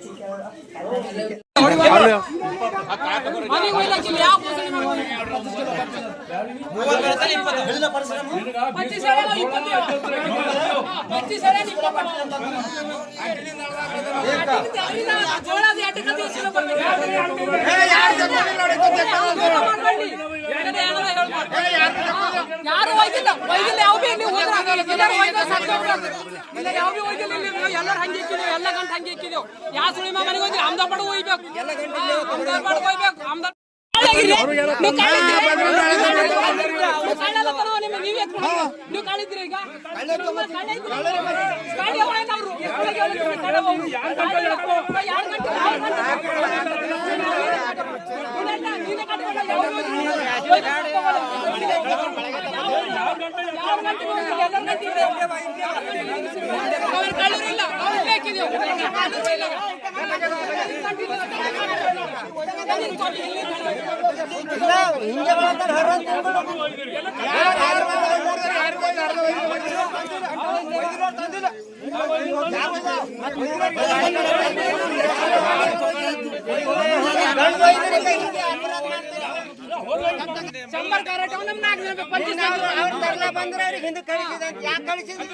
这个，还有这个。ಹೇಳ್ಬಾರ್ದು. ಯಾರು ಒಯ್ದಿಲ್ಲ ಒಯ್ದಿಲ್ಲ ಯಾವ ಭೀ ನೀವು ಹೋದ್ರ ಎಲ್ಲರೂ ಒಯ್ದ ಸತ್ತು ಹೋಗ್ಬಿಡ್ತಾರೆ. ಇಲ್ಲ ಯಾವ ಭೀ ಒಯ್ದಿಲ್ಲ ಇಲ್ಲಿ ನೀವು ಎಲ್ಲರೂ ಹಂಗೆ ಇಕ್ಕಿದೀವಿ ಎಲ್ಲ ಗಂಟೆ ಹಂಗೆ ಇಕ್ಕಿದೀವಿ ಯಾವ ಸುಳಿ ಮನೆಗೆ ಹೋದ್ರೆ ಅಹಮದಾಬಾದ್ ಹೋಗ್ಬೇಕು ಅಹಮದಾಬಾದ್ ಹೋಗ್ಬೇಕು ಅಹಮದಾಬಾದ್ ನೀವು ಕಾಳಿದ್ರಿ? ನೀವು ಕಾಳಲ್ಲತನ ನಿಮ್ಮ- ನೀವ್ ಎತ್ಕೊಂಡು ಹೋಗಿ. ನೀವು ಕಾಳಿದ್ರಿ ಈಗ ನಿಮ್ಮ ಕಾಳೆ ಇದ್ರಿ? ಕಾಳೆ ಅವ ಏನು ಅವ್ರು? ಎತ್ಕೊಳಗೆ ಹೋಗಿದ್ರು, ಕಾಳೆ ಅವ ಅವ್ರು. ಕಾಳೆ ಅವ. ಯಾರ್ ಗಂಟೆ? ಯಾರ್ ಗಂಟೆ? ಪುಣ್ಯಾಟ, ನೀನೇ ಕಟ್ಕೊಂಡ ಯಾವ ಹೋಗಿದ್ರು? ಯಾವ ಗಂಟೆ ಹೋಗಿದ್ರು? ಎಲ್ಲರ ಗಂಟೆ ಇದೆ. ಅವ್ರ ಕಳ್ಳರು ಇಲ್ಲ. ಅವ್ರು ಇಲ್ಲೇ ಹಾಕಿದೀವಿ. ಕಳ್ಳರು ಇಲ್ಲ. ಶಂಬರ್ ಕ್ಯಾರೆಟ್ ಅವ್ನು ನಮ್ಗೆ ನಾಲ್ಕು ಜನ ಪಂಚೀಸ್ ಅವ್ರು ತರ್ಲ ಬಂದ್ರೆ ಅವ್ರಿಗೆ ಹಿಂದೆ ಕಳಿಸಿದ ಯಾಕೆ ಕಳಿಸಿದ್ರು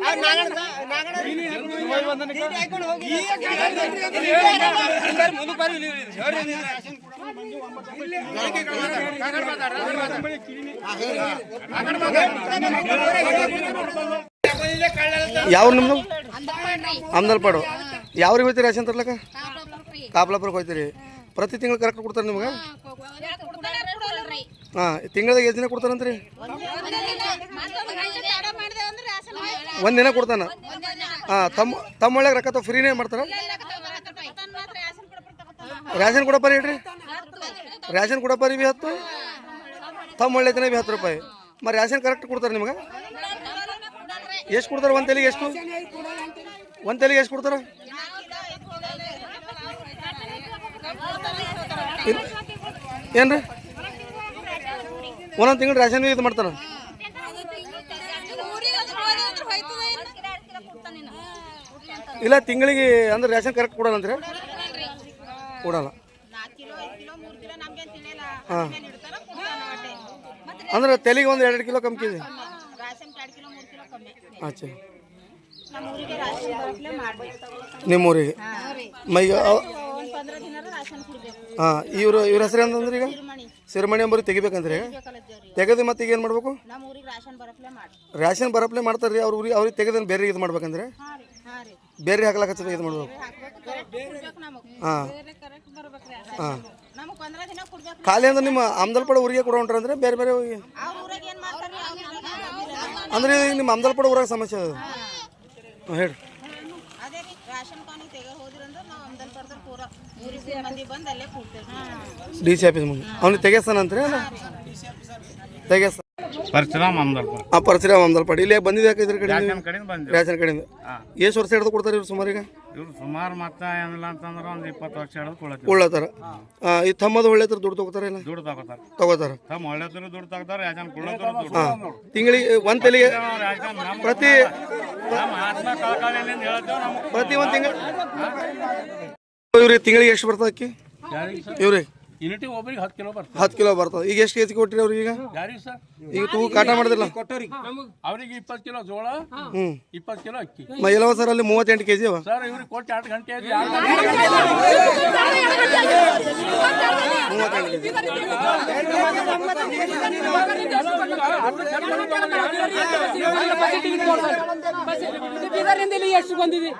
ಅವ್ರು ನಾಗಣ ನಾಗಣ ಟಿಟಿ ಹಾಕೊಂಡು ಹೋಗಿ ಯಾವ ನಿಮ್ದು ಅಮ್ದಲ್ಪಾಡು ಯಾವ್ರಿಗೆ ಹೋಯ್ತೀರಿ ರೇಷನ್ ತರ್ಲಕ್ಕ ಕಾಪ್ಲಾಪುರಕ್ಕೆ ಹೋಯ್ತೀರಿ ಪ್ರತಿ ತಿಂಗಳು ಕರೆಕ್ಟ್ ಕೊಡ್ತಾರೆ ನಿಮ್ಗೆ ಹಾಂ ತಿಂಗಳದಾಗ ಎಷ್ಟು ದಿನ ಕೊಡ್ತಾರಂತ್ರಿ ಒಂದು ದಿನ ಕೊಡ್ತಾನ ಹಾಂ ತಮ್ಮ ತಮ್ಮ ಒಳ್ಳೆ ರೊಕ್ಕ ಫ್ರೀನೇ ಮಾಡ್ತಾರ ರೇಷನ್ ಕೊಡಪ್ಪ ಹೇಳ್ರಿ ರೇಷನ್ ಕೊಡಪ್ಪ ರೀ ಬಿ ಹತ್ತು? ತಮ್ಮ ಒಳ್ಳೆ ದಿನ ಬಿ ಹತ್ತು ರೂಪಾಯಿ. ಮರ ರೇಷನ್ ಕರೆಕ್ಟ್ ಕೊಡ್ತಾರೆ ನಿಮಗೆ? ಎಷ್ಟು ಕೊಡ್ತಾರೆ ಒಂದು ತೆಲಿಗೆ ಎಷ್ಟು? ಒಂದು ತೆಲಿಗೆ ಎಷ್ಟು ಕೊಡ್ತಾರೆ? ಏನು ರೀ ಒಂದೊಂದು ತಿಂಗಳು ರೇಷನ್ ಇದು ಮಾಡ್ತಾರೆ? ಇಲ್ಲ, ತಿಂಗಳಿಗೆ ಅಂದ್ರೆ ರೇಷನ್ ಕರೆಕ್ಟ್ ಕೊಡಲ್ಲ ಅಂದ್ರೆ ಕೊಡಲ್ಲ. ಹಾಂ. ಅಂದ್ರೆ ತೆಲಿಗೆ ಒಂದು ಎರಡು ಕಿಲೋ ಕಮ್ಮಿ ಕೆಜಿ ನಿಮ್ಮೂರಿಗೆ ಮೈಗ ಹಾಂ, ಇವರು, ಇವ್ರ ಹೆಸರು ಅಂತಂದ್ರೆ ಈಗ? ಸಿರಿಮಣಿ ಅಂಬರಿ ತೆಗಿಬೇಕಂದ್ರೆ ತೆಗೆದು ಮತ್ತೆ ಈಗ ಏನು ಮಾಡಬೇಕು? ರಾಷನ್ ಬರಪ್ಲೆ ಮಾಡ್ತಾರೆ ರೀ ಅವ್ರ ಊರಿಗೆ, ಅವ್ರಿಗೆ ತೆಗೆದನ್ನು ಬೇರೆ ಇದು ಮಾಡ್ಬೇಕಂದ್ರೆ? ಬೇರೆ ಹಾಕ್ಲಾಕ ಇದು ಮಾಡ್ಬೇಕು? ಹಾಂ. ಹಾಂ. ಖಾಲಿ ಅಂದ್ರೆ ನಿಮ್ಮ ಅಮ್ದಲ್ಪಡ ಊರಿಗೆ ಕೊಡೋ ಹೊಂಟ್ರಂದ್ರೆ ಬೇರೆ ಬೇರೆ ಊರಾಗ? ಅಂದ್ರೆ ಈಗ ನಿಮ್ಮ ಅಮ್ದಲ್ಪಡ ಊರಾಗ ಸಮಸ್ಯೆ ಅದು. ಹಾಂ. ಹೇಳಿ ಡಿ ಸಿ ಆಫೀಸ್ ಮುಂದೆ ಅವ್ನಿಗೆ ತೆಗೆಸ್ತಾನಂತ್ರಿ ಅಲ್ಲ? ತೆಗೆಸ್ತಾನ. ಪರಶುರಾಮ್ ಆ ಪರಶುರಾಮ್ ಆಮ್ದಲ್ಪಡ ಇಲ್ಲಿ ಬಂದಿದೆ ಯಾಕೆ ಇದ್ರ ಕಡೆ ನೀವು? ಕಡೆಯಿಂದ ಬಂದ್ವಿ ರೇಷನ್ ಕಡೆಯಿಂದ. ಎಷ್ಟು ವರ್ಷ ಹಿಡಿದು ಕೊಡ್ತಾರೆ ಇವ್ರು ಸುಮಾರು ಈಗ? ಇವ್ರು ಸುಮಾರು ಮತ್ತ ಏನಿಲ್ಲ ಅಂತಂದ್ರೆ ಒಂದು ಇಪ್ಪತ್ತು ವರ್ಷ ಹಿಡಿದು ಕೊಡತ್ತೀವಿ ಉಳ್ಳತ್ತಾರ ಈ ತಮ್ಮದು ಒಳ್ಳೆ ದುಡ್ಡು ತಗೋತಾರ ಇಲ್ಲ? ದುಡ್ಡು ತಗೋತಾರ. ತಗೋತಾರ. ತಮ್ಮ ಒಳ್ಳೆದ್ರು ದುಡ್ಡು ತಗೋತಾರ ಯಾಕಂದ್ರೆ ಕುಳ್ಳದ್ರು ದುಡ್ಡು. ಹಾಂ. ತಿಂಗಳಿಗೆ ಒಂದು ತಲೆಗೆ ನಮ್ಮ ಪ್ರತಿ ನಮ್ಮ ಆತ್ಮ ಹೇಳ್ತೇವೆ ಪ್ರತಿ ಒಂದು ತಿಂಗಳ ಇವ್ರಿಗೆ ತಿಂಗಳಿಗೆ ಎಷ್ಟು ಬರ್ತದೆ ಅಕ್ಕಿ? ಇವ್ರಿಗೆ? ಯೂನಿಟಿ ಒಬ್ಬರಿಗೆ ಹತ್ತು ಕಿಲೋ ಬರ್ತದೆ ಹತ್ತು ಕಿಲೋ ಬರ್ತದೆ ಈಗ ಎಷ್ಟು ಕೆಜಿ ಕೊಟ್ಟಿರಿ ಅವ್ರಿಗೆ ಈಗ ಯಾರಿಗೆ ಸರ್ ಈಗ ತೂ ಕಾಟ ಮಾಡಿದಿಲ್ಲ ಅವ್ರಿಗೆ ಇಪ್ಪತ್ತು ಕಿಲೋ ಜೋಳ ಹ್ಞೂ ಇಪ್ಪತ್ತು ಕಿಲೋ ಅಕ್ಕಿ ಮ ಎಲ್ಲವ ಸರ್ ಅಲ್ಲಿ ಮೂವತ್ತೆಂಟು ಕೆಜಿ ಅವ ಸರ್ ಇವ್ರಿಗೆ ಕೊಟ್ಟು ಎರಡು ಗಂಟೆ ಆಯ್ತು ಮೂವತ್ತೆಂಟು ಕೆಜಿ ಬೀದರಿಂದ ಇಲ್ಲಿ ಎಷ್ಟು ಬಂದಿದೆ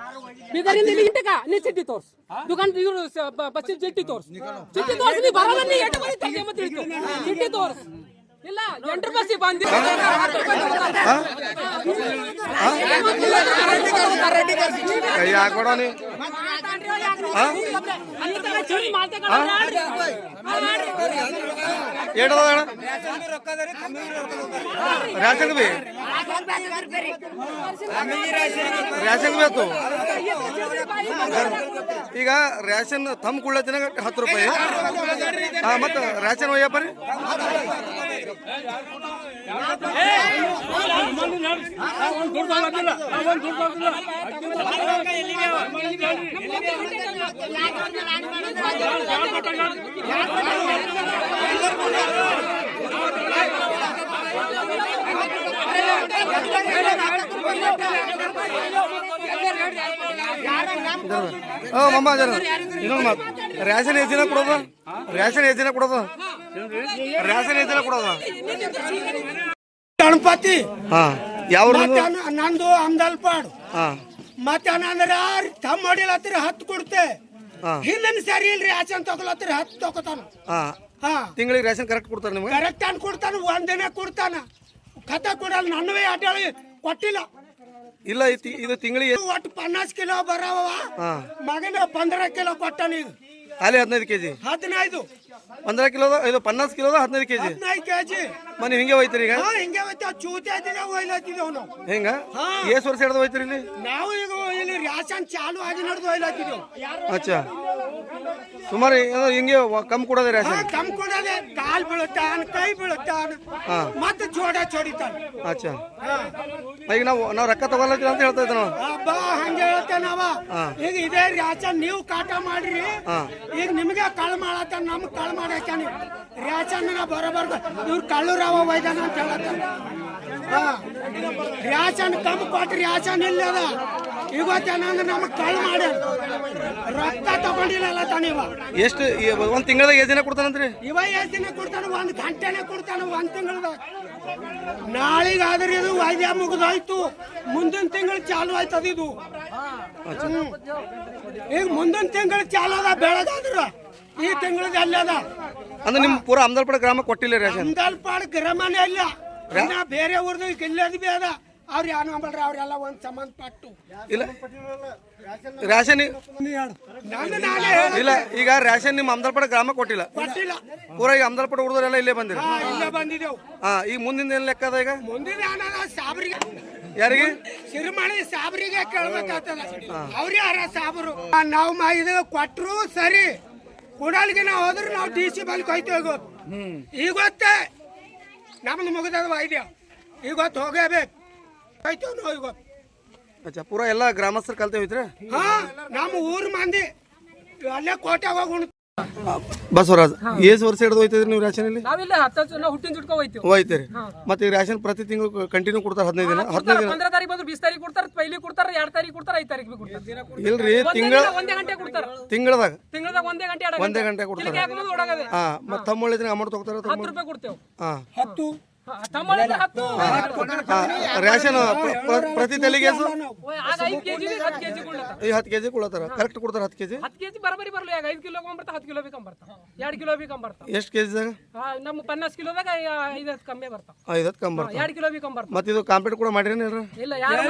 ಬೀದರಿಂದ ಇಲ್ಲಿ ಇಂಟಕ ನೀ ಚಿಟ್ಟಿ ತೋರ್ಸ್. ದುಕಾನ್ ಇವ್ರು ಬಸ್ ಚಿಟ್ಟಿ ತೋರ್ಸ್. ಚಿಟ್ಟಿ ತೋರ್ಸ್ ನೀ ಬರಲ್ಲ ನೀ ಎಂಟು ಬರೀ ತಂದೆ ಮತ್ತೆ. ಚಿಟ್ಟಿ ತೋರ್ಸ್. ಇಲ್ಲ ಎಂಟು ಬಸ್ಸಿ ಬಂದಿ. ಕೈ ಹಾಕೊಡೋ ನೀ. ಏಟದ ರೇಷನ್ ಬಿ ಬೇಕು ಈಗ ರೇಷನ್ ತಮ್ಮ ಕುಳ್ಳತ್ತಿನ ಹತ್ತು ರೂಪಾಯಿ. ಹಾಂ, ಮತ್ತು ರೇಷನ್ ಒಯ್ಯಪ್ಪ ರೀ. ಮಮ್ಮ ಜನ ಇನ್ನೊಂದು ಮಾತು. ರ್ಯಾಷನ್ ಎಷ್ಟು ದಿನ ಕೊಡೋದು? ರ್ಯಾಷನ್ ಹೆಚ್ಚಿನ ಕೊಡೋದು? ರ್ಯಾಷನ್ ಎಷ್ಟು ದಿನ ಕೊಡೋದು? ಗಣಪತಿ ಹಾಂ. ಯಾವ ನಂದು ಅಮ್ದಲ್ಪಾಡು ಹಾಂ. ಮತ್ತೆ ಅಂದ್ರ ತಮ್ಮ ಹೊಡಿಲತ್ತಿರ ಹತ್ತು ಕೊಡ್ತೆ. ಹಿಂದಿನ ಸರಿ ಇಲ್ರಿ ಆಚನ್ ತಗೊಳತ್ತಿರ ಹತ್ತು ತಗೋತಾನ. ಹಾಂ. ಹಾ. ತಿಂಗಳಿಗೆ ರೇಷನ್ ಕರೆಕ್ಟ್ ಕೊಡ್ತಾರೆ ನಿಮಗೆ? ಕರೆಕ್ಟ್ ಅನ್ ಕೊಡ್ತಾನ ಒಂದಿನ ಕೊಡ್ತಾನ. ಕಥ ಕೊಡಲ್ಲ ನನ್ನವೇ ಅಡ್ಡಾಳಿ ಕೊಟ್ಟಿಲ್ಲ. ಇಲ್ಲ ಇದು ತಿ- ಇದು ತಿಂಗಳಿಗೆ ಒಟ್ಟು ಪನ್ನಾಸ್ ಕಿಲೋ ಬರವ ಮಗನ ಪಂದ್ರ ಕಿಲೋ ಕೊಟ್ಟಾನ ಈಗ. ಅಲ್ಲಿ ಹದಿನೈದು ಕೆ ಜಿ ಹದಿನೈದು. ಪಂದ್ರ ಕಿಲೋದ ಇದು ಪನ್ನಾಸ್ ಕಿಲೋದ ಹದಿನೈದು ಕೆ ಜಿ ಹದಿನೈದು ಕೆಜಿ. ಮನೆ ಹಿಂಗೆ ಹೋಯ್ತೀರಿ ಈಗ? ಹಿಂಗೆ ಹೋಯ್ತ. ಚೂತೆ ದಿನ ಒಯ್ಲತ್ತಿದ್ದೇವ್ ನಾವು ಹೆಂಗ. ಎಷ್ಟು ವರ್ಷ ಹಿಡಿದು ಹೋಯ್ತೀರಿ ಇಲ್ಲಿ? ನಾವು ಈಗ ಇಲ್ಲಿ ರ್ಯಾಷನ್ ಚಾಲು ಆಗಿ ನಡೆದು ಒಯ್ಲತ್ತಿದ್ದೇವ್ ಅಚ್ಚಾ. ಸುಮಾರು ಏನೋ ಹಿಂಗೆ ಕಮ್ ಕಮ್ಮಿ ಕೊಡೋದೆ ಹಾ, ರ್ಯಾಷನ್ ಕಮ್ ಕೊಡದೆ. ಕಾಲ್ ಬೀಳುತ್ತಾನ ಕೈ ಬೀಳುತ್ತಾನ. ಮತ್ತೆ ಜೋಡ ಚೊಡಿತಾನ. ಅಚ್ಚಾ. ಈಗ ನಾವು ನಾವು ರೊಕ್ಕ ತಗೊಳತ್ತೀವಿ ಅಂತ ಹೇಳ್ತಾ ಇದ್ದ ನಾವು ಅಬ್ಬಾ ಹಂಗೆ ಹೇಳ್ತೇನವ ನಾವು ಈಗ ಇದೇ ರ್ಯಾಷನ್ ನೀವು ಕಾಟ ಮಾಡ್ರಿ. ಈಗ ನಿಮಗೆ ಕಳ್ ಮಾಡತ್ತ ಕಳ್ ಮಾಡಾಕ್ಯಾನ ರ್ಯಾಚನ್ ಬರಬಾರ್ದು. ಇವ್ರು ರಾವ ವೈದಾನ ಅಂತ ಹೇಳತ್ತ. ಹಾ. ರ್ಯಾಚನ್ ಕಮ್ಮಿ ಕೊಟ್ಟು ರ್ಯಾಚನ್ ಇಲ್ಲದ ಇವತ್ತೇನಂದ್ರೆ ನಮಗೆ ಕಳ್ ಮಾಡಿ. ರೊಕ್ಕ ತಗೊಂಡಿಲ್ಲ ತಾನಿವ ಎಷ್ಟು ಒಂದು ತಿಂಗಳದಾಗ ಎಷ್ಟು ದಿನ ಕೊಡ್ತಾನಂತ್ರಿ? ಇವ ಎಷ್ಟು ದಿನ ಕೊಡ್ತಾನ ಒಂದ್ ಗಂಟೆನೆ ಕೊಡ್ತಾನ ಒಂದ್ ತಿಂಗಳದಾಗ ನಾಳಿಗಾದ್ರೆ ಇದು ವೈದ್ಯ ಮುಗಿದೋಯ್ತು. ಮುಂದಿನ ತಿಂಗಳು ಚಾಲು ಆಯ್ತದ ಇದು. ಈಗ ಮುಂದಿನ ತಿಂಗಳು ಚಾಲು ಅದ ಬೆಳಗಾದ್ರ. ಈ ತಿಂಗಳದ ಅಲ್ಲದ. ಅಂದ್ರೆ ನಿಮ್ಮ ಪೂರ ಅಮ್ದಲ್ಪಡ ಗ್ರಾಮ ಕೊಟ್ಟಿಲ್ಲ ರೇಷನ್ ಅಂದಲ್ಪಾಡ್ ಗ್ರಾಮನೇ ಇಲ್ಲ. ಇನ್ನ ಬೇರೆ ಊರ್ದು ಇಲ್ಲದ ಬಿ ಅದ. ಅವ್ರು ಯಾರು ನಂಬಲ್ರಿ? ಅವ್ರೆಲ್ಲ ಒಂದ್ ಸಂಬಂಧಪಟ್ಟು. ಇಲ್ಲ. ರೇಷನ್ ನಾನು ನಾನೇ ಹೇಳ ಇಲ್ಲ ಈಗ ರೇಷನ್ ನಿಮ್ಮ ಅಮ್ದಲ್ಪಡ ಗ್ರಾಮ ಕೊಟ್ಟಿಲ್ಲ. ಕೊಟ್ಟಿಲ್ಲ. ಪೂರ ಈಗ ಅಮ್ದಲ್ಪಡ ಹುಡುಗರೆಲ್ಲ ಇಲ್ಲೇ ಬಂದಿರಿ? ಹಾ, ಇಲ್ಲೇ ಬಂದಿದ್ದೇವು. ಹಾ ಈಗ ಮುಂದಿನ ಏನ್ ಲೆಕ್ಕ ಅದ ಈಗ? ಮುಂದಿನ ಏನದ ಸಾಬ್ರಿಗೆ. ಯಾರಿಗೆ? ಸಿರಿಮಣಿ ಸಾಬ್ರಿಗೆ ಕೇಳ್ಬೇಕಾಗ್ತದ. ಅವ್ರೇ ಯಾರ ಸಾಬ್ರು? ನಾವು ಮಾ ಇದು ಕೊಟ್ರು ಸರಿ. ಕುಡಲ್ಗೆ ನಾವು ಹೋದ್ರೆ ನಾವು ಡಿ ಸಿ ಬಲ್ ಕೊಯ್ತೇವೆ ಈಗ ಗೊತ್ತೇ? ನಮ್ದು ಮುಗಿದದ ವಾಯ್ದೆ ಈಗ ಗೊತ್ತು ಹೋಗೇಬೇಕು ಕೊಯ್ತೇವೆ ನಾವು ಈಗ. ಅಚ್ಚಾ ಪೂರ ಎಲ್ಲ ಗ್ರಾಮಸ್ಥರು ಕಲ್ತೆ ಹೋಯ್ತ್ರಿ? ಹಾ ನಮ್ಮ ಊರ್ ಮಂದಿ. ಅಲ್ಲೇ ಕೋಟೆ ಹೋಗಿ ಉಣ್ ಬಸವರಾಜ್ ಏಸ್ ವರ್ಷ ಹಿಡಿದು ಹೋಯ್ತಿದ್ರಿ ನೀವು ರೇಷನ್ ಇಲ್ಲಿ ನಾವಿಲ್ಲ ಹತ್ತು ನಾವು ಹುಟ್ಟಿನ ಜುಟ್ಕೊ ಹೋಯ್ತೀವಿ. ಹೋಯ್ತೀರಿ. ಮತ್ತೆ ಈ ರೇಷನ್ ಪ್ರತಿ ತಿಂಗಳು ಕಂಟಿನ್ಯೂ ಕೊಡ್ತಾರೆ ಹದಿನೈದು ದಿನ? ಹದಿನೈದು ದಿನ? ಪಂದ್ರ ತಾರೀಕು ಬಂದ್ರೆ ಬೀಸ್ ತಾರೀಕು ಕೊಡ್ತಾರೆ ಪೈಲಿ ಕೊಡ್ತಾರೆ ಎರಡು ತಾರೀಕು ಕೊಡ್ತಾರೆ ಐದು ತಾರೀಕು ಕೊಡ್ತಾರೆ. ಇಲ್ರಿ ತಿಂಗಳ ಒಂದೇ ಗಂಟೆ ಕೊಡ್ತಾರೆ. ತಿಂಗಳದಾಗ? ತಿಂಗಳದಾಗ ಒಂದೇ ಗಂಟೆ ಒಂದೇ ಗಂಟೆ ಕೊಡ್ತಾರೆ. ಹಾ ಮತ್ತೆ ತಮ್ಮ ಒಳ್ಳೆ ಅಮೌಂಟ್ ತಗೋತಾರೆ ಹತ್ತು ರೂಪಾಯಿ ಕೊಡ್ತೇವೆ. ಹಾ. ಹತ್ತು ಪ್ರ- ಪ್ರತಿ ತಲೆಗೆ ಎಷ್ಟು ಓಯ್, ಐದು ಕೆಜಿ ಹತ್ತು ಕೆಜಿ ಕೊಡ್ಲತ್ತ? ಈ ಹತ್ತು ಕೆಜಿ ಕೊಡ್ತಾರ ಕರೆಕ್ಟ್ ಕೊಡ್ತಾರ ಹತ್ತು ಕೆಜಿ? ಹತ್ತು ಕೆಜಿ ಬರಬರಿ ಬರಲ್ಲ ಈಗ ಐದು ಕಿಲೋ ಬರ್ತಾ ಹತ್ತು ಕಿಲೋ ಬಿ ಕಮ್ಮಿ ಬರ್ತಾವ ಎರಡು ಕಿಲೋ ಬಿ ಕಮ್ಮಿ ಬರ್ತಾವ ಎಷ್ಟು ಕೆಜಿದಾಗ ಹಾ, ನಮ್ಮ ಪನ್ನಾಸ್ ಕಿಲೋದಾಗ ಐದು ಹತ್ತು ಕಮ್ಮಿ ಬರ್ತಾವ. ಐದು ಹತ್ತು ಕಮ್ಮಿ ಎರಡು ಕಿಲೋ ಬಿ ಕಮ್ಮಿ ಬರ್ತಾವ ಮತ್ತೆ ಇದು ಕಾಂಪೀಟ್ ಕೂಡ ಮಾಡಿರೇನು ಇಲ್ಲ ಯಾರು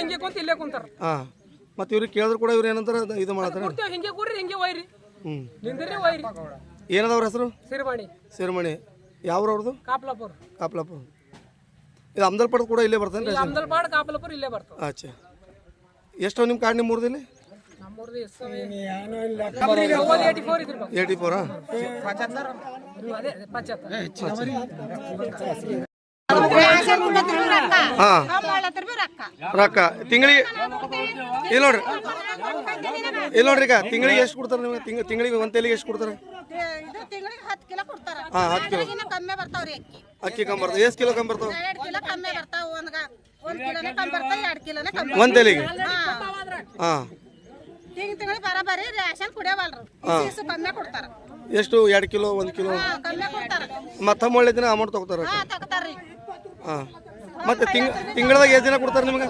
ಹಿಂಗೆ ಕುಂತ ಇಲ್ಲೇ ಕುಂತಾರ. ಹಾ. ಮತ್ತೆ ಇವ್ರಿಗೆ ಕೇಳಿದ್ರು ಕೂಡ ಇವ್ರು ಏನಂತಾರ? ಇದು ಮಾಡತಾರ ಹಿಂಗೆ ಕೂರ್ರಿ ಹಿಂಗೆ ಒಯ್ರಿ. ಹ್ಞೂ ನಿಂದ್ರಿ ಒಯ್ರಿ. ಏನದವ್ರ ಹೆಸರು? ಸಿರಿಮಣಿ. ಸಿರಿಮಣಿ. ಯಾವ್ರವ್ರದ್ದು ಕಾಪ್ಲಾಪುರ್. ಕಾಪ್ಲಾಪುರ. ಇದು ಅಮ್ದಲ್ಪಾಡ್ ಕೂಡ ಇಲ್ಲೇ ಬರ್ತಾನೆ ಇಲ್ಲಿ ಅಮ್ದಲ್ಪಾಡ್ ಕಾಪ್ಲಾಪುರ್ ಇಲ್ಲೇ ಬರ್ತಾವ ಆಚೆ. ಎಷ್ಟು ನಿಮ್ಮ ಕಾರ್ಡ್ ನಿಮ್ಮ ಮೂರ್ದಿಲ್ಲಿ ನಮ್ಮೂರ್ದು ಎಸ್ ಏಯ್ಟಿ ಫೋರ್ ಇದ್ರಿ ಏಯ್ಟಿ ಫೋರಾ ಅದೇ ಪಚ್ಚತ್ತ ಹಾಂ ರೊಕ್ಕ. ತಿಂಗಳಿಗೆ ಇಲ್ಲ ನೋಡ್ರಿ. ಇಲ್ಲ ನೋಡ್ರಿ ಈಗ ತಿಂಗಳಿಗೆ ಎಷ್ಟು ಕೊಡ್ತಾರೆ ನಿಮಗೆ? ತಿಂಗ್ ತಿಂಗಳಿಗೆ ಒಂದು ತೆಲಿಗೆ ಎಷ್ಟು ಕೊಡ್ತಾರೆ? ಇದು ತಿಂಗಳಿಗೆ ಹತ್ತು ಕಿಲೋ ಕೊಡ್ತಾರ. ಹಾ, ಹತ್ತ್ ಕಿಲೋ. ಅದ್ರಾಗಿನ ಕಮ್ಮಿ ಬರ್ತಾವ್ರಿ ಅಕ್ಕಿ. ಅಕ್ಕಿ ಕಮ್ಮಿ ಎಷ್ಟು ಕಿಲೋ ಕಮ್ಮಿ ಬರ್ತಾವೆ? ಎರಡ್ ಕಿಲೋ ಕಮ್ಮಿ ಬರ್ತಾವ ಒಂದ್ ಒಂದ್ ಕಿಲೋನೇ ಕಮ್ಮಿ ಬರ್ತಾವ ಎರಡ್ ಕಿಲೋನೇ ಕಮ್ಮಿ ಒಂದು ತೆಲಿಗೆ? ಹಾ. ಹಾಂ. ತಿಂಗ್ ತಿಂಗಳಿಗೆ ಬರಬರಿ ರೇಷನ್ ಕುಡಿಯವಲ್ರು. ಕಮ್ಮಿ ಕೊಡ್ತಾರ. ಎಷ್ಟು? ಎರಡು ಕಿಲೋ ಒಂದು ಕಿಲೋ? ಹಾ ಕಮ್ಮಿ ಕೊಡ್ತಾರ. ಮತ್ತೆ ಒಳ್ಳೆ ದಿನ ಅಮೌಂಟ್ ತಗೋತಾರೆ ಹಾ ತಗೋತಾರ್ರಿ. ಹಾಂ. ಮತ್ತೆ ತಿಂಗ್ ತಿಂಗಳದಾಗ ಎಷ್ಟು ದಿನ ಕೊಡ್ತಾರೆ ನಿಮಗೆ?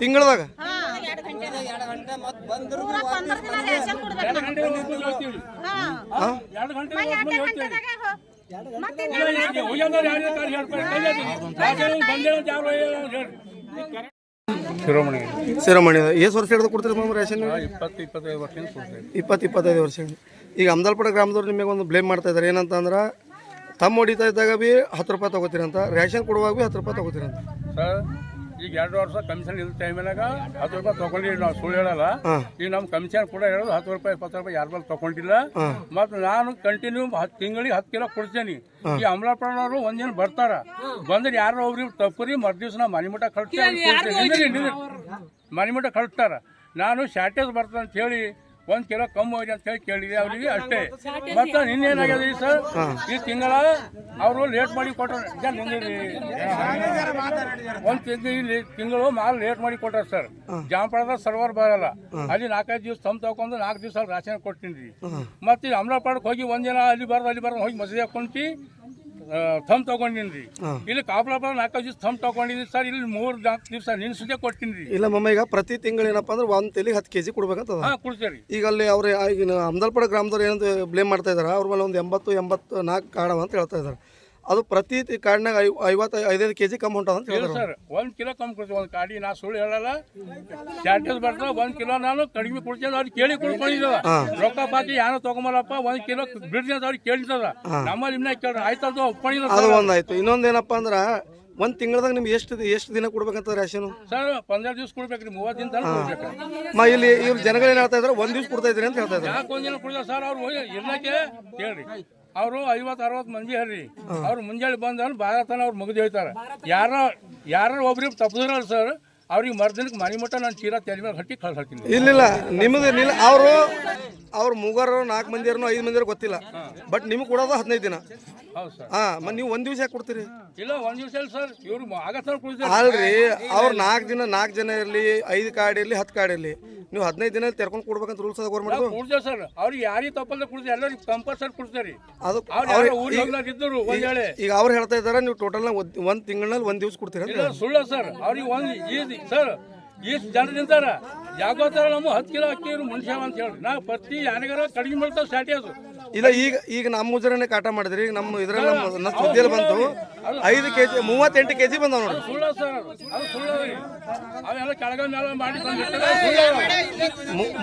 ತಿಂಗ್ಳದಾಗ? ಹಾ. ಎರಡು ಗಂಟೆ ಮತ್ತೆ ಶಿರೋಮಣಿ. ಶಿರೋಮಣಿ. ಎಷ್ಟು ವರ್ಷ ಹಿಡಿದು ಕೊಡ್ತೀರಿ ಮ್ಯಾಮ್ ರೇಷನ್? ಇಪ್ಪತ್ತು ಇಪ್ಪತ್ತೈದು ವರ್ಷದಿಂದ ಕೊಡ್ತೇವೆ. ಇಪ್ಪತ್ತು ಇಪ್ಪತ್ತೈದು ವರ್ಷ ಈಗ ಅಮ್ದಲ್ಪಡ ಗ್ರಾಮದವ್ರು ನಿಮಗೆ ಒಂದು ಬ್ಲೇಮ್ ಮಾಡ್ತಾ ಇದ್ದಾರೆ. ಏನಂತ ಅಂದ್ರೆ ತಮ್ಮ ಹೊಡಿತಾ ಇದ್ದಾಗ ಬಿ ಹತ್ತು ರೂಪಾಯಿ ತಗೋತೀರಂತ. ರೇಷನ್ ಕೊಡುವಾಗ ಬಿ ಹತ್ತು ರೂಪಾಯಿ ತಗೋತೀರಂತ. ಸರ್ ಈಗ ಎರಡು ವರ್ಷ ಕಮಿಷನ್ ಇದ್ದ ಟೈಮಿನಾಗ ಹತ್ತು ರೂಪಾಯಿ ತಗೊಂಡಿಲ್ಲ ನಾವು ಸುಳ್ಳು ಹೇಳಲ್ಲ. ಈಗ ನಮ್ಮ ಕಮಿಷನ್ ಕೂಡ ಹೇಳೋದು ಹತ್ತು ರೂಪಾಯಿ ಇಪ್ಪತ್ತು ರೂಪಾಯಿ ಯಾರ ಬಲ್ಲಿ ತಗೊಂಡಿಲ್ಲ. ಮತ್ತು ನಾನು ಕಂಟಿನ್ಯೂ ಹತ್ತು ತಿಂಗಳಿಗೆ ಹತ್ತು ಕಿಲೋ ಕೊಡ್ತೇನೆ ಈ ಅಮಲಾಪುರನವರು ಒಂದಿನ ಬರ್ತಾರ. ಬಂದ್ರೆ ಯಾರೋ ಒಬ್ರಿಗೆ ತಪ್ಪರಿ ದಿವಸ ನಾ ಮನೆ ಮುಟ್ಟ ಕಳ್ಸ್ತಾರೆ ಮನೆ ಮುಟ್ಟ ಕಳಿಸ್ತಾರ ನಾನು ಶಾರ್ಟೇಜ್ ಬರ್ತದೆ ಅಂತ ಹೇಳಿ ಒಂದ್ ಕಿಲೋ ಕಮ್ಮಿ ಹೋಗಿ ಅಂತ ಹೇಳಿ ಕೇಳಿದೆ ಅವರಿಗೆ ಅಷ್ಟೇ. ಮತ್ತೆ ನಿನ್ನೇನಾಗ್ಯದ ಸರ್? ಈ ತಿಂಗಳ ಅವರು ಲೇಟ್ ಮಾಡಿ ಕೊಟ್ಟರು ಒಂದು ತಿಂಗಳು ತಿಂಗಳು ಮಾಲ್ ಲೇಟ್ ಮಾಡಿ ಕೊಟ್ಟರು ಸರ್. ಜಾಮಪಳದ ಸರ್ವರ್ ಬರಲ್ಲ. ಅಲ್ಲಿ ನಾಲ್ಕೈದು ದಿವಸ ತಮ್ಮ ತಗೊಂಡು ನಾಲ್ಕು ದಿವಸ ರಾಶನ್ ಕೊಟ್ಟಿನಿ ಮತ್ತೆ ಹೋಗಿ ಹೋಗಿ ಒಂದಿನ ಅಲ್ಲಿ ಬರ್ದು ಅಲ್ಲಿ ಬರ್ದು ಹೋಗಿ ಮಸೀದಿ ಹಾಕೊಂತಿ ಥಮ್ ತಗೊಂಡಿನ್ರಿ. ಇಲ್ಲಿ ಕಾಪಲಾಪ ನಾಲ್ಕು ದಿವಸ ಥಮ್ ತಗೊಂಡಿದ್ದೀನಿ ಸರ್ ಇಲ್ಲಿ ಮೂರು ನಾಲ್ಕು ದಿವಸ ನಿನ್ಸುದೇ ಕೊಟ್ಟಿನ್ರಿ. ಇಲ್ಲ ಮಮ್ಮ ಈಗ ಪ್ರತಿ ತಿಂಗಳು ಏನಪ್ಪ ಅಂದ್ರೆ ಒಂದ್ ತೆಲಿ ಹತ್ತು ಕೆಜಿ ಕೊಡ್ಬೇಕಂತದ. ಹಾ ಕೊಡ್ತೀರಿ ಈಗ ಅಲ್ಲಿ ಅವ್ರು ಈಗ ಅಮ್ದಲ್ಪಡ ಗ್ರಾಮದವ್ರು ಏನಂತ ಬ್ಲೇಮ್ ಮಾಡ್ತಾ ಇದಾರೆ ಅವ್ರ ಮೇಲೆ ಒಂದು ಎಂಬತ್ತು ಎಂಬತ್ತು ನಾಲ್ಕು ಕಾಡವ ಅಂತ ಹೇಳ್ತಾ ಇದಾರೆ. ಅದು ಪ್ರತಿ ಕಾಡಿನಾಗ ಐ ಐವತ್ತು ಐದೈದು ಕೆಜಿ ಕಮ್ಮಿ ಉಂಟು ಅಂತ ಇಲ್ಲ ಹೇಳ್ತಾರೆ. ಸರ್ ಒಂದು ಕಿಲೋ ಕಮ್ಮಿ ಕೊಡ್ತೀವಿ ಒಂದು ಕಾಡಿ. ನಾ ಸುಳ್ಳು ಹೇಳಲ್ಲ. ಚಾರ್ಟೇಜ್ ಬರ್ತದೆ ಒಂದು ಕಿಲೋ ನಾನು ಕಡಿಮೆ ಕೊಡ್ತೀನಿ ಅವ್ರಿಗೆ ಕೇಳಿ ಕೊಡ್ಕೊಂಡಿದ್ದದ ರೊಕ್ಕ ಪಾತಿ ಯಾರು ತಗೊಂಬಲ್ಲಪ್ಪ ಒಂದು ಕಿಲೋ ಬಿಡ್ತೀನಿ ಅಂತ ಅವ್ರಿಗೆ ಕೇಳಿದ್ದದ ನಮ್ಮಲ್ಲಿ ಇನ್ನ ಕೇಳ್ರಿ ಆಯ್ತದ ಒಪ್ಕೊಂಡಿಲ್ಲ ಅದು ಒಂದಾಯ್ತು. ಇನ್ನೊಂದು ಏನಪ್ಪ ಅಂದ್ರೆ ಒಂದು ತಿಂಗಳದಾಗ ನಿಮ್ಗೆ ಎಷ್ಟು ಎಷ್ಟು ದಿನ ಕೊಡ್ಬೇಕಂತ ರೇಷನ್? ಸರ್ ಪಂದ್ರ ದಿವಸ ಕೊಡ್ಬೇಕ್ರಿ ಮೂವತ್ತು ದಿನ ತನಕ ಕೊಡ್ಬೇಕು ಮ ಇಲ್ಲಿ ಇವ್ರು ಜನಗಳು ಏನು ಹೇಳ್ತಾ ಇದ್ದಾರೆ ಒಂದು ದಿವ್ಸ ಕೊಡ್ತಾ ಇದ್ರಿ ಅಂತ ಹೇಳ್ತಾ ಇದ್ದಾರೆ ಯಾಕೆ ಒಂದಿನ ಕುಡಿದ ಸರ್ ಅವ್ರು? ಇರ್ಲಕ್ಕೆ ಕೇಳ್ರಿ. ಅವರು ಐವತ್ತು ಅರವತ್ತು ಮಂದಿ ಹರಿ ಅವ್ರು ಮುಂಜಾನೆ ಬಂದ್ರೆ ಭಾರತನ ಅವ್ರು ಮುಗಿದು ಹೇಳ್ತಾರ. ಯಾರ ಯಾರು ಒಬ್ರಿಗೆ ತಪ್ಪದಿರಲ್ಲ ಸರ್ ಅವ್ರಿಗೆ ಮರ್ದಿನಕ್ಕೆ ಮನೆ ಮಟ್ಟ ನಾನು ಚೀರಾ ತೆರೆ ಮೇಲೆ ಹಟ್ಟಿ ಕಳ್ಸಿ ಹಾಕ್ತೀನಿ. ಇಲ್ಲಿಲ್ಲ ನಿಮಗೆ ನಿಲ್ಲ ಅವರು ಅವ್ರು ಮೂಗರು ನಾಲ್ಕು ಮಂದಿರನು ಐದು ಮಂದಿರ ಗೊತ್ತಿಲ್ಲ. ಬಟ್ ನಿಮ್ಗೆ ಕೊಡೋದು ಹದಿನೈದು ದಿನ. ಹೌದು ಸರ್ ಹಾಂ ಮತ್ತೆ ನೀವು ಒಂದು ದಿವಸ ಯಾಕೆ ಕೊಡ್ತೀರಿ? ಇಲ್ಲ ಒಂದು ದಿವಸ ಇಲ್ಲ ಸರ್ ಇವ್ರು ಆಗತ್ತ ಕುಡಿದ್ರೆ ಅಲ್ರಿ ಅವ್ರು ನಾಲ್ಕು ದಿನ ನಾಲ್ಕು ಜನ ಇರಲಿ ಐದು ಕಾರ್ಡ್ ಇರಲಿ ಹತ್ತು ಕಾರ್ಡ್ ಇರಲಿ. ನೀವು ಹದಿನೈದು ದಿನ ತೆರ್ಕೊಂಡು ಕೊಡ್ಬೇಕಂತ ರೂಲ್ಸ್ ಅದ ಗೌರ್ಮೆಂಟ್ ಕುಡ್ದೇವ್ ಸರ್ ಅವ್ರಿಗೆ ಯಾರಿಗೆ ತಪ್ಪಲ್ಲ ಕುಡ್ದೆ ಎಲ್ಲರಿಗೆ ಕಂಪಲ್ಸರಿ ಕುಡ್ತಾರೆ ಅದು ಅವ್ರು ಊರಿಗೆ ಇದ್ದರು ಒಂದ್ ವೇಳೆ ಈಗ ಅವ್ರು ಹೇಳ್ತಾ ಇದ್ದಾರೆ ನೀವು ಟೋಟಲ್ ಒಂದ್ ತಿಂಗಳಲ್ಲಿ ಒಂದು ದಿವ್ಸ ಕೊಡ್ತೀರ ಅಂತ ಇಲ್ಲ ಸುಳ್ಳ ಸರ್ ಅವ್ರಿಗೆ ಒಂದ್ ಈ ಸರ್ ಇಷ್ಟು ಜನ ನಿಂತಾರ ಯಾಕೋತಾರ ನಮ್ಮ ಹತ್ತು ಕಿಲೋ ಅಕ್ಕಿ ಇವ್ರು ಮನುಷ್ಯ ಅಂತ ಹೇಳಿ. ನಾ ಪ್ರತಿ ಯಾರಿಗಾರ ಕಡಿಮೆ ಮಾಡ್ತಾವ ಸ್ಯಾಟಿ ಅದು. ಇಲ್ಲ ಈಗ ಈಗ ನಮ್ಮ ಮುಜರನೆ ಕಾಟ ಮಾಡಿದ್ರಿ ಈಗ ನಮ್ಮ ಇದ್ರಲ್ಲಿ ನಮ್ಮ ಸುದ್ದಿಯಲ್ಲಿ ಬಂತು ಐದು ಕೆಜಿ ಮೂವತ್ತೆಂಟು ಕೆಜಿ ಬಂದವ ನೋಡಿ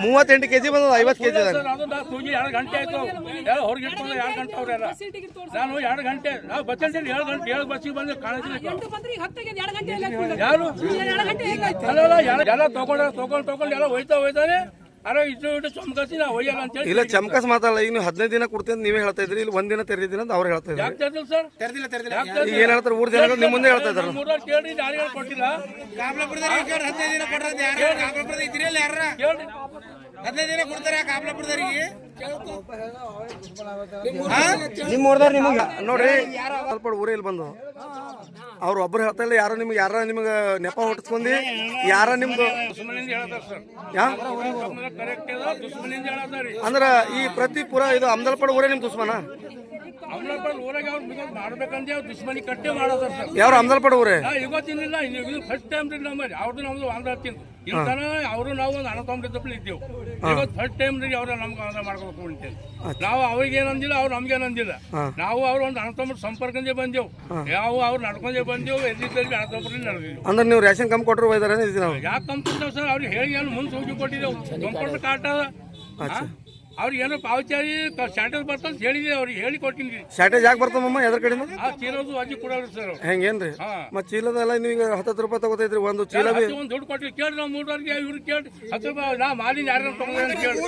ಮೂವತ್ತೆಂಟು ಮೂವತ್ತೆಂಟು ಕೆಜಿ ಬಂದದ ಐವತ್ತು ಕೆಜಿ ಸರ್ ಅದು ನಾ ತೂಗಿ ಎರಡು ಗಂಟೆ ಆಯ್ತು ಎಲ್ಲ ಹೊರಗೆ ಇಟ್ಕೊಂಡು ಎರಡು ಗಂಟೆ ಅವ್ರೆಲ್ಲ ನಾನು ಎರಡು ಗಂಟೆ ನಾವು ಬಚ್ಚಂತೀನಿ ಏಳು ಗಂಟೆ ಏಳು ಬಸ್ಸಿಗೆ ಬಂದು ಕಾಣಿಸ್ಲಿಲ್ಲ ಬಂದ್ರಿ ಹತ್ತಿಗೆ ಎರಡು ಗಂಟೆ ಎಲ್ಲ ಆಯ್ತು. ಯಾರು ಎರಡು ಎಲ್ಲ ತಗೊಂಡ ತಗೊಂಡ್ ತಗೊಂಡು ಎಲ್ಲ ಹೋಯ್ತಾ ಹೋಯ್ತಾನೆ ಅರೆ ಇಟ್ಟು ಇಟ್ಟು ಚಮಕಸಿ ನಾ ಒಯ್ಯಲ್ಲ ಅಂತ ಹೇಳಿ. ಇಲ್ಲ ಚಮಕಸ್ ಮಾತಲ್ಲ ಈಗ ನೀವು ಹದಿನೈದು ದಿನ ಕೊಡ್ತೀನಿ ಅಂತ ನೀವೇ ಹೇಳ್ತಾ ಇದ್ರಿ ಇಲ್ಲಿ ಒಂದಿನ ತೆರೆದಿನ ಅಂತ ಅವ್ರು ಹೇಳ್ತಾ ಇದ್ದಾರೆ ಯಾಕೆ ತರ್ದಿಲ್ಲ ಸರ್? ತೆರೆದಿಲ್ಲ ತೆರೆದಿಲ್ಲ. ಈಗ ಏನ್ ಹೇಳ್ತಾರೆ ಊರ್ ದಿನ ನಿಮ್ಮ ಮುಂದೆ ಹೇಳ್ತಾ ಇದ್ರು ಯಾರಿಗಾರು ಕೊಟ್ಟಿಲ್ಲ ಹದಿನೈದು ದಿನ ಕೊಡ್ರಿ ಯಾರು ಯಾರ? ಹದಿನೈದು ದಿನ ಕೊಡ್ತಾರೆ ಕಾಪ್ಲಾಪುರದವ್ರಿಗೆ? ನಿಮ್ಮ ಹೊಡೆದಾರ ನಿಮಗೆ? ನೋಡ್ರಿ ಸ್ವಲ್ಪ ಊರಲ್ಲಿ ಬಂದು. ಅವ್ರು ಒಬ್ರು ಹೇಳ್ತಾ ಇಲ್ಲ ಯಾರೋ ನಿಮ್ಗೆ ಯಾರ ನಿಮ್ಗೆ ನೆಪ ಹೊಟ್ಸ್ಕೊಂಡಿ ಯಾರ ನಿಮ್ದು ದುಶ್ಮನಿಂದ ಹೇಳ್ತಾರ ಸರ್ ಯಾ? ಕರೆಕ್ಟ್ ಅದ ದುಶ್ಮನಿಂದ ಹೇಳ್ತಾರಿ ಅಂದ್ರ ಈ ಪ್ರತಿ ಪುರ ಇದು ಅಮ್ದಲ್ಪಡ ಊರೇ ನಿಮ್ ದುಶ್ಮನ ಅಮಲಾಪುರ ಊರಾಗ ಅವ್ರು ಬಿಗೋದ್ ಮಾಡ್ಬೇಕಂತ ಅವ್ರು ದುಶ್ಮನಿ ಕಟ್ಟೆ ಮಾಡೋದಾರ ಸರ್ ಯಾರು ಅಮ್ದಲ್ಪಡ ಊರೇ? ಇವತ್ತಿನಿಲ್ಲ ಇದು ಫಸ್ಟ್ ಟೈಮ್ ರೀ ನಮ್ಮ ಅವ್ರದ್ದು ನಮ್ದು ಒಂದ್ ಹತ್ತಿನ ಇಲ್ತಾನ ಅವರು ನಾವು ಒಂದು ಹಣ ತೊಗೊಂಡಿದ್ದಪ್ಪಲ್ಲಿ ಇದ್ದೇವೆ. ಇವತ್ತು ಫಸ್ಟ್ ಟೈಮ್ ರೀ ಅವ್ರ ನಮ್ಗೆ ಅದ ಮಾಡ್ಕೋಬೇಕು ಅಂತೇಳಿ ನಾವು ಅವ್ರಿಗೆ ಏನಂದಿಲ್ಲ ಅವ್ರು ನಮ್ಗೆ ಏನಂದಿಲ್ಲ. ನಾವು ಅವ್ರು ಒಂದು ಹಣ ತೊಗೊಂಡು ಸಂಪರ್ಕಂದೇ ಬಂದೆವು. ಯಾವ ಅವ್ರು ನಡ್ಕೊಂಡೇ ಬಂದೆವು ಎದ್ದಿದ್ದಲ್ಲಿ ಹಣ ತೊಗೊಂಡು ನಡೆದಿದ್ದೆವು ಅಂದ್ರೆ ನೀವು ರೇಷನ್ ಕಮ್ಮಿ ಕೊಟ್ಟರು ಯಾಕೆ ನಾವು ಯಾಕೆ ಕಂಪ್ಯೂಟರ್ ಸರ್? ಅವ್ರಿಗೆ ಹೇಳಿ ಏನು ಮುಂದೆ ಹೋಗಿ ಕೊಟ್ಟಿದ್ದೆವು. ಕಂಪ್ಯೂಟರ್ ಕಾರ್ಡ್ ಅದ. ಅವ್ರಿಗೆ ಏನೋ ಪಾವಚಾರಿ ಬರ್ತ ಬರ್ತಂತ ಹೇಳಿದೆ ಅವ್ರಿಗೆ ಹೇಳಿ ಕೊಟ್ಟಿನಿ ಶಾರ್ಟೇಜ್ ಯಾಕೆ ಬರ್ತಮ್ಮಮ್ಮ ಎದ್ರ ಕಡೆಯಿಂದ? ಆ ಚೀಲದು ಅಜ್ಜಿ ಕೊಡೋರು ಸರ್ ಹೆಂಗೇನ್ರಿ? ಮತ್ತೆ ಚೀಲದೆಲ್ಲ ನೀವು ಹತ್ತತ್ತು ರೂಪಾಯಿ ತಗೋತೈತ್ರಿ ಒಂದು ಚೀಲ ಒಂದು ದುಡ್ಡು ಕೊಟ್ಟಿರಿ ಕೇಳಿ ನಾವು ಮೂರು ಇವ್ರು ಕೇಳಿ ಹತ್ತು ರೂಪಾಯಿ ನಾ ಮಾಲಿನ ಯಾರು ತಗೊಂಡ್ರೆ ಕೇಳಿ